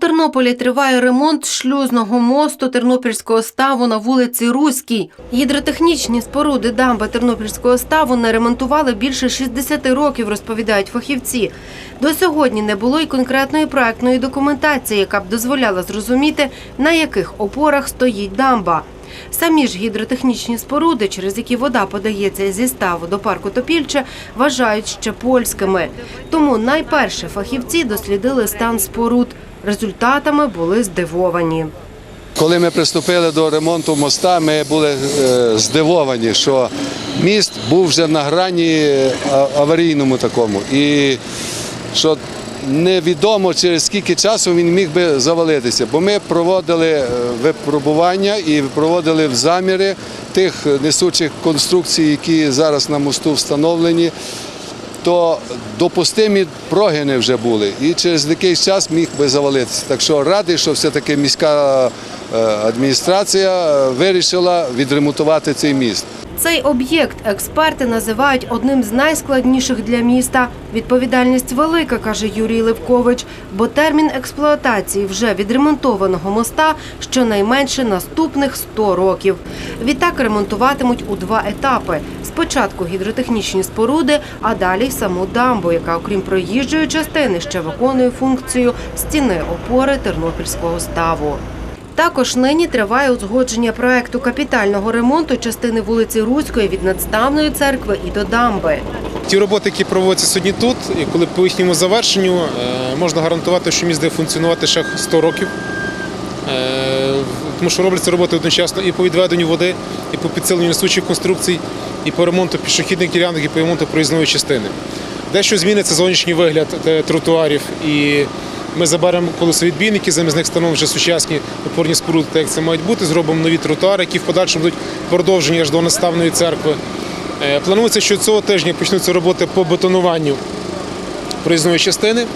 Тернополі триває ремонт шлюзного мосту Тернопільського ставу на вулиці Руській. Гідротехнічні споруди дамби Тернопільського ставу не ремонтували більше 60 років, розповідають фахівці. До сьогодні не було й конкретної проектної документації, яка б дозволяла зрозуміти, на яких опорах стоїть дамба. Самі ж гідротехнічні споруди, через які вода подається зі ставу до парку Топільче, вважають ще польськими. Тому найперше фахівці дослідили стан споруд. Результатами були здивовані. Коли ми приступили до ремонту моста, ми були е, здивовані, що міст був вже на грані е, аварійному такому. І що невідомо через скільки часу він міг би завалитися. Бо ми проводили е, випробування і проводили заміри тих несучих конструкцій, які зараз на мосту встановлені то допустимі прогини вже були, і через якийсь час міг би завалитися. Так що радий, що все-таки міська е, адміністрація е, вирішила відремонтувати цей міст. Цей об'єкт експерти називають одним з найскладніших для міста. Відповідальність велика, каже Юрій Левкович, бо термін експлуатації вже відремонтованого моста щонайменше наступних 100 років. Відтак ремонтуватимуть у два етапи: спочатку гідротехнічні споруди, а далі й саму дамбу, яка, окрім проїжджої частини, ще виконує функцію стіни опори Тернопільського ставу. Також нині триває узгодження проекту капітального ремонту частини вулиці Руської від надставної церкви і до дамби. Ті роботи, які проводяться сьогодні тут, і коли по їхньому завершенню е, можна гарантувати, що міст буде функціонувати ще 100 років. Е, Тому що робляться роботи одночасно і по відведенню води, і по підсиленню несучих конструкцій, і по ремонту пішохідних ділянок, і по ремонту проїзної частини. Дещо зміниться зовнішній вигляд е, тротуарів, і ми заберемо колесовідбійники, замість них встановимо вже сучасні опорні споруди, так як це мають бути. Зробимо нові тротуари, які в подальшому будуть продовжені аж до наставної церкви. Е, Планується, що цього тижня почнуться роботи по бетонуванню проїзної частини.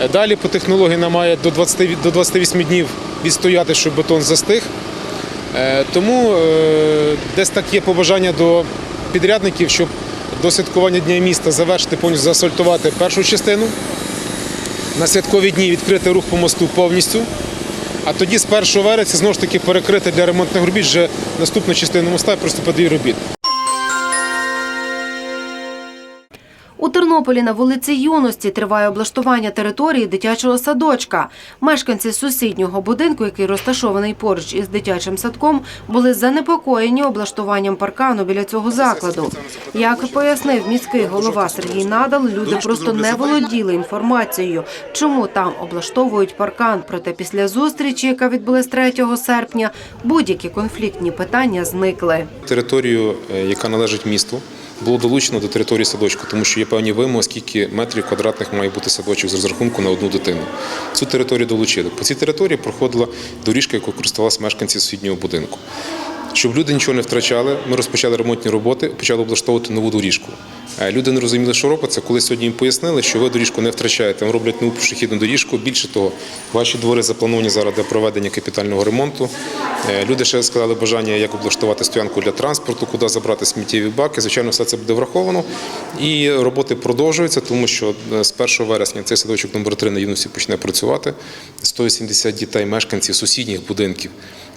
Е, Далі по технології нам має до 20, до 28 днів відстояти, щоб бетон застиг. Е, Тому десь так є побажання до підрядників, щоб до святкування Дня міста завершити повністю заасфальтувати першу частину. На святкові дні відкрити рух по мосту повністю. А тоді з 1 вересня знову ж таки перекрити для ремонтних робіт вже наступну частину моста і приступити до робіт. У Тернополі на вулиці Юності триває облаштування території дитячого садочка. Мешканці сусіднього будинку, який розташований поруч із дитячим садком, були занепокоєні облаштуванням паркану біля цього закладу. Як пояснив міський голова Сергій Надал, люди просто не володіли інформацією, чому там облаштовують паркан. Проте після зустрічі, яка відбулась 3 серпня, будь-які конфліктні питання зникли. Територію, е, яка належить місту, було долучено до території садочку, тому що є певні вимоги, скільки метрів квадратних має бути садочок з розрахунку на одну дитину. Цю територію долучили. По цій території проходила доріжка, яку користувалися мешканці сусіднього будинку. Щоб люди нічого не втрачали, ми розпочали ремонтні роботи, почали облаштовувати нову доріжку. Е, Люди не розуміли, що робиться. Коли сьогодні їм пояснили, що ви доріжку не втрачаєте, вам роблять нову пішохідну доріжку. Більше того, ваші двори заплановані зараз для проведення капітального ремонту. Е, Люди ще сказали бажання, як облаштувати стоянку для транспорту, куди забрати сміттєві баки. Звичайно, все це буде враховано. І роботи продовжуються, тому що е, з 1 вересня цей садочок номер 3 на юності почне працювати. 180 дітей, мешканців сусідніх будинків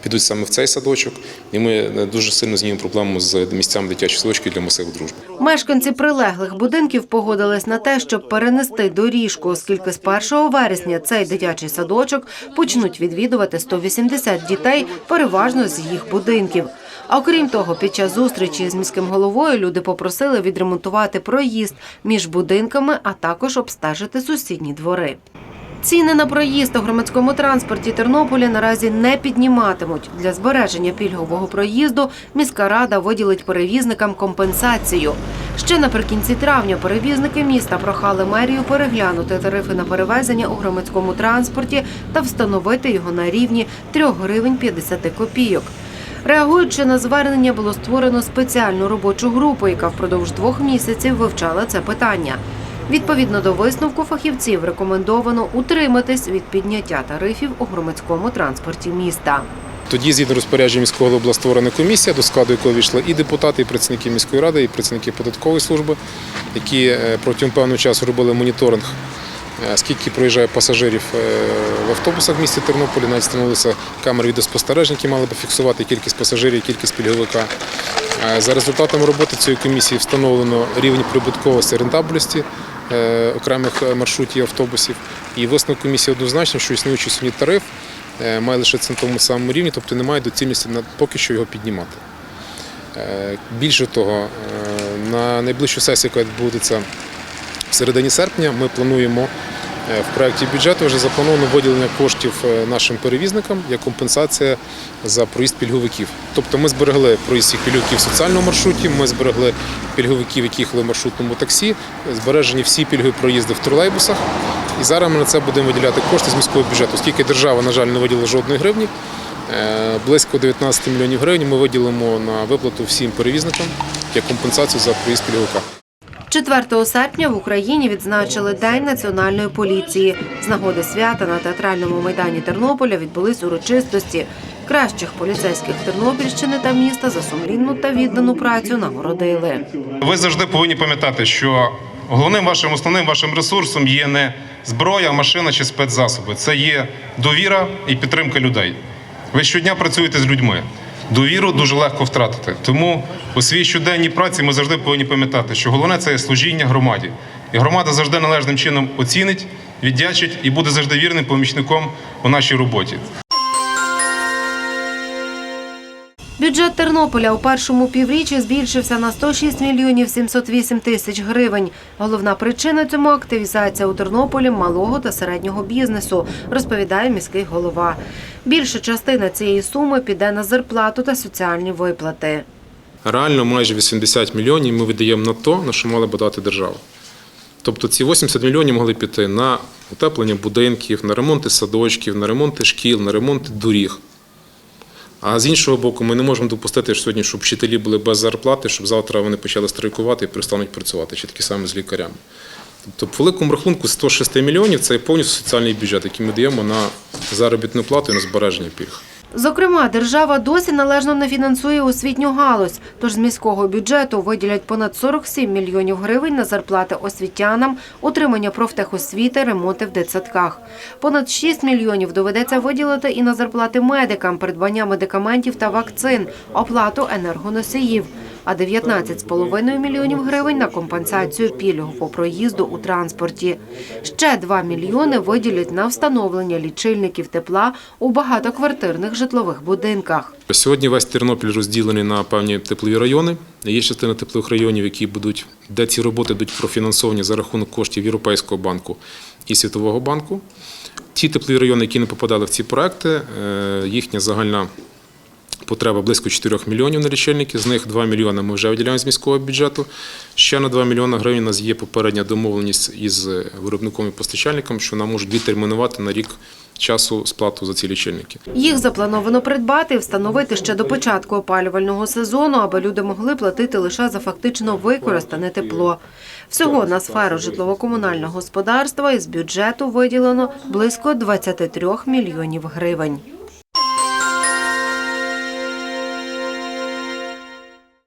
підуть саме в цей садочок, і ми е, дуже сильно знімемо проблему з місцями дитячих садочків для масиву дружби. Мешканці прилеглих будинків погодились на те, щоб перенести доріжку, оскільки з 1 вересня цей дитячий садочок почнуть відвідувати 180 дітей, переважно з їх будинків. А окрім того, під час зустрічі з міським головою люди попросили відремонтувати проїзд між будинками, а також обстежити сусідні двори. Ціни на проїзд у громадському транспорті Тернополя наразі не підніматимуть. Для збереження пільгового проїзду міська рада виділить перевізникам компенсацію. Ще наприкінці травня перевізники міста прохали мерію переглянути тарифи на перевезення у громадському транспорті та встановити його на рівні 3 гривень 50 копійок. Реагуючи на звернення, було створено спеціальну робочу групу, яка впродовж двох місяців вивчала це питання. Відповідно до висновку фахівців, рекомендовано утриматись від підняття тарифів у громадському транспорті міста. Тоді, згідно розпорядження міського голови, створена комісія, до складу якої війшли і депутати, і працівники міської ради, і працівники податкової служби, які е, протягом певного часу робили моніторинг е, скільки проїжджає пасажирів е, в автобусах в місті Тернополі. Навіть встановилися камери відеоспостережень, які мали би фіксувати кількість пасажирів, кількість пільговика. За результатами роботи цієї комісії встановлено рівень прибутковості рентабельності окремих е, маршрутів автобусів. І висновок комісії однозначно, що існуючий сьогодні тариф е, має лишитися на тому самому рівні, тобто немає доцільності поки що його піднімати. Е, Більше того, е, на найближчу сесію, яка відбудеться в середині серпня, ми плануємо е, в проєкті бюджету вже заплановано виділення коштів е, нашим перевізникам як компенсація за проїзд пільговиків. Тобто ми зберегли проїзд всіх пільговиків в соціальному маршруті, ми зберегли пільговиків, які їхали в маршрутному таксі, збережені всі пільгові проїзди в тролейбусах. І зараз ми на це будемо виділяти кошти з міського бюджету, оскільки держава, на жаль, не виділила жодної гривні. Е, Близько 19 мільйонів гривень ми виділимо на виплату всім перевізникам як компенсацію за проїзд пільговика. 4 серпня в Україні відзначили День національної поліції. З нагоди свята на театральному майдані Тернополя відбулись урочистості. Кращих поліцейських Тернопільщини та міста за сумлінну та віддану працю нагородили. Ви завжди повинні пам'ятати, що головним вашим основним вашим ресурсом є не зброя, машина чи спецзасоби. Це є довіра і підтримка людей. Ви щодня працюєте з людьми. Довіру дуже легко втратити. Тому у своїй щоденній праці ми завжди повинні пам'ятати, що головне це служіння громаді. І громада завжди належним чином оцінить, віддячить і буде завжди вірним помічником у нашій роботі. Бюджет Тернополя у першому півріччі збільшився на 106 мільйонів 708 тисяч гривень. Головна причина цьому активізація у Тернополі малого та середнього бізнесу, розповідає міський голова. Більша частина цієї суми піде на зарплату та соціальні виплати. Реально майже 80 мільйонів ми видаємо на то, на що мала би дати держава. Тобто ці 80 мільйонів могли піти на утеплення будинків, на ремонти садочків, на ремонти шкіл, на ремонти доріг. А з іншого боку, ми не можемо допустити сьогодні, щоб вчителі були без зарплати, щоб завтра вони почали страйкувати і перестануть працювати, чи такі саме з лікарями. Тобто, по великому рахунку 106 мільйонів це повністю соціальний бюджет, який ми даємо на заробітну плату і на збереження пільг. Зокрема, держава досі належно не фінансує освітню галузь, тож з міського бюджету виділять понад 47 мільйонів гривень на зарплати освітянам, утримання профтехосвіти, ремонти в дитсадках. Понад 6 мільйонів доведеться виділити і на зарплати медикам, придбання медикаментів та вакцин, оплату енергоносіїв. А 19,5 мільйонів гривень на компенсацію пільг по проїзду у транспорті. Ще 2 мільйони виділять на встановлення лічильників тепла у багатоквартирних житлових будинках. Сьогодні весь Тернопіль розділений на певні теплові райони. Є частина теплових районів, які будуть, де ці роботи будуть профінансовані за рахунок коштів Європейського банку і Світового банку. Ті теплові райони, які не попадали в ці проекти, е, їхня загальна потреба близько 4 мільйонів на лічильники. З них 2 мільйони ми вже виділяємо з міського бюджету. Ще на 2 мільйони гривень у нас є попередня домовленість із виробником і постачальником, що нам можуть відтермінувати на рік часу сплату за ці лічильники. Їх заплановано придбати і встановити ще до початку опалювального сезону, аби люди могли платити лише за фактично використане тепло. Всього на сферу житлово-комунального господарства із бюджету виділено близько 23 мільйонів гривень.